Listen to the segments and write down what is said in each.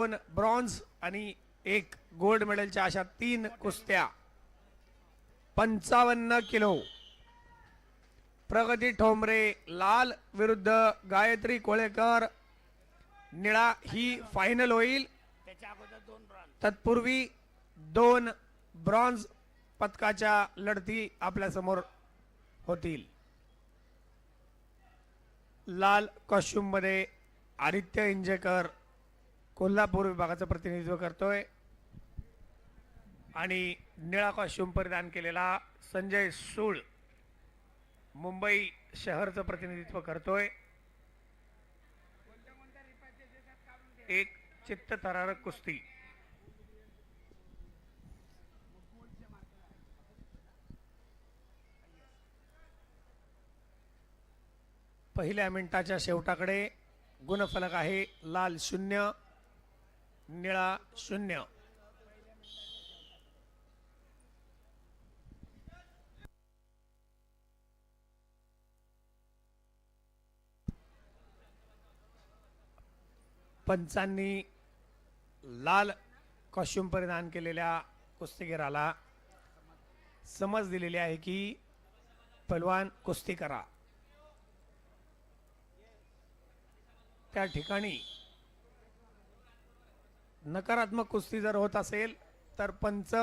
दोन ब्रॉन्झ आणि एक गोल्ड मेडलच्या अशा तीन कुस्त्या. पंचावन्न किलो. प्रगती ठोंबरे लाल विरुद्ध गायत्री कोळेकर. निळा ही फायनल होईल. तत्पूर्वी दोन ब्रॉन्झ पदकाच्या लढती आपल्यासमोर होतील. लाल कॉस्ट्युममध्ये आदित्य इंजेकर कोल्हापूर विभागाचं प्रतिनिधित्व करतोय. आणि निळा कॉस्ट्युम परिधान केलेला संजय सूळ मुंबई शहरचं प्रतिनिधित्व करतोय. एक चित्तथरारक कुस्ती. पहिल्या मिनिटाच्या शेवटाकडे गुणफलक आहे लाल शून्य. निळा शून्य. पंचांनी लाल कॉस्ट्युम परिधान केलेल्या कुस्तीगीराला समज दिलेली आहे की पलवान कुस्ती करा. त्या ठिकाणी नकारात्मक कुस्ती जर होत असेल तर पंच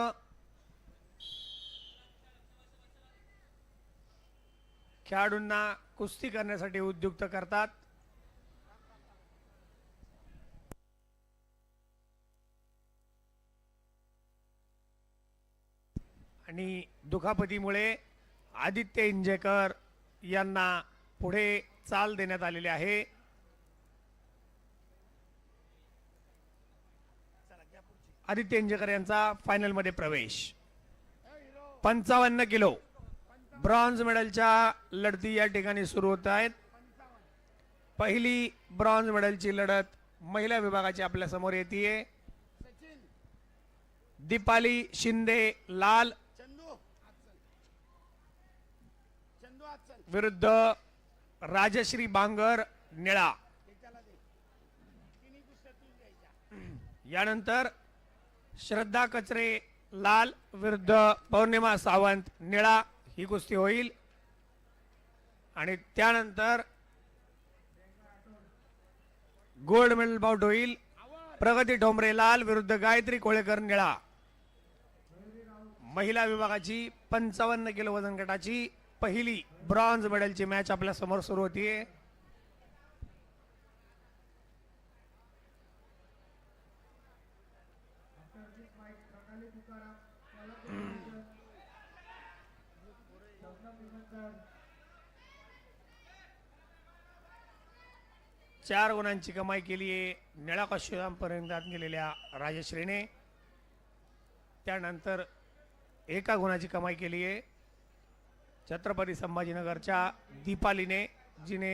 खेळाडूंना कुस्ती करण्यासाठी उद्युक्त करतात. आणि दुखापतीमुळे आदित्य इंजेकर यांना पुढे चाल देण्यात आलेली आहे. आदित्य इंजेकर यांचा फायनलमध्ये प्रवेश. पंचावन्न किलो ब्रॉन्झ मेडलच्या लढती या ठिकाणी सुरू होत आहेत. पहिली ब्रॉन्झ मेडलची लढत महिला विभागाची आपल्यासमोर येते दीपाली शिंदे लाल विरुद्ध राजश्री बांगर निळा. यानंतर श्रद्धा कचरे लाल विरुद्ध पौर्णिमा सावंत निळा ही कुस्ती होईल. आणि त्यानंतर गोल्ड मेडल बाउट होईल. प्रगती ठोंबरे लाल विरुद्ध गायत्री कोळेकर निळा. महिला विभागाची पंचावन्न किलो वजन गटाची पहिली ब्रॉन्झ मेडलची मॅच आपल्यासमोर सुरू होतीये. चार गुणांची कमाई केली आहे. निळा पर्यंत गेलेल्या राजश्रीने. त्यानंतर एका गुणाची कमाई केली आहे. छत्रपती संभाजीनगरच्या दीपालीने जिने